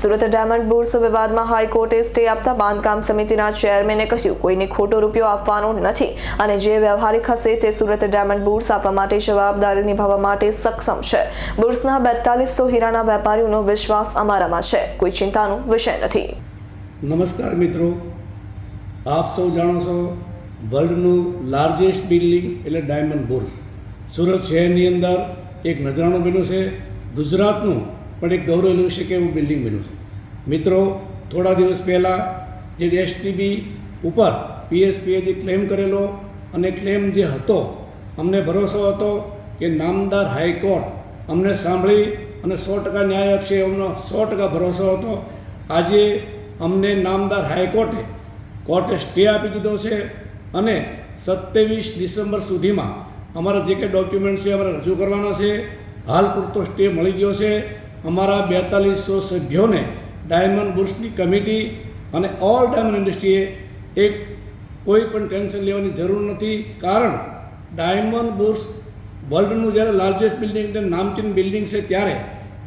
Surat diamond bourse વિવાદમાં હાઈકોર્ટે stay આપતા બાંધકામ સમિતિના ચેરમેને કહ્યું, કોઈને ખોટો રૂપિયો આપવાનો નથી અને જે વ્યવહારિક હશે તે સુરત ડાયમંડ બુર્સ આપવા માટે જવાબદારી નિભાવવા માટે સક્ષમ છે. બુર્સના બેતાલીસો હીરાના વેપારીઓનો વિશ્વાસ અમારામાં છે. કોઈ ચિંતાનો વિષય નથી. નમસ્કાર મિત્રો. આપ સૌ જાણો છો વર્લ્ડનું લાર્જેસ્ટ બિલ્ડિંગ એટલે ડાયમંડ બુર્સ સુરત શહેરની અંદર એક નજરાણું બન્યું છે. ગુજરાતનું પણ એક ગૌરવ લઈ શકે એવું બિલ્ડિંગ બન્યું છે. મિત્રો, થોડા દિવસ પહેલાં જે એસટીબી ઉપર પીએસપીએ જે ક્લેમ કરેલો અને ક્લેમ જે હતો, અમને ભરોસો હતો કે નામદાર હાઈકોર્ટ અમને સાંભળી અને સો ટકા ન્યાય આપશે એમનો સો ટકા ભરોસો હતો. આજે અમને નામદાર હાઈકોર્ટે કોર્ટે સ્ટે આપી દીધો છે અને સત્યાવીસ ડિસેમ્બર સુધીમાં અમારા જે કંઈ ડોક્યુમેન્ટ છે, અમારે રજૂ કરવાના છે. હાલ પૂરતો સ્ટે મળી ગયો છે. અમારા બેતાલીસો સભ્યોને ડાયમંડ બુર્સની કમિટી અને ઓલ ડાયમંડ ઇન્ડસ્ટ્રીએ એક કોઈ પણ ટેન્શન લેવાની જરૂર નથી. કારણ ડાયમંડ બુર્સ વર્લ્ડનું જ્યારે લાર્જેસ્ટ બિલ્ડિંગ નામચીન બિલ્ડિંગ છે, ત્યારે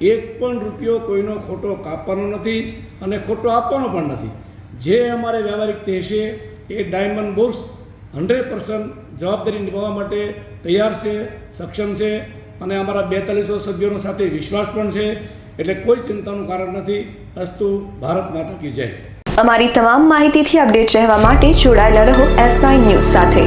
એક પણ રૂપિયો કોઈનો ખોટો કાપવાનો નથી અને ખોટો આપવાનો પણ નથી. જે અમારે વ્યવહારિક છે એ ડાયમંડ બુર્સ હંડ્રેડ પર્સન્ટ જવાબદારી નિભાવવા માટે તૈયાર છે, સક્ષમ છે અને અમારા બેતાલીસો સભ્યોનો સાથે વિશ્વાસ પણ છે, એટલે કોઈ ચિંતાનું કારણ નથી. અસ્તુ, ભારત માતા કી જય. અમારી તમામ માહિતીથી અપડેટ રહેવા માટે જોડાયેલા રહો એસ નાઇન ન્યૂઝ સાથે.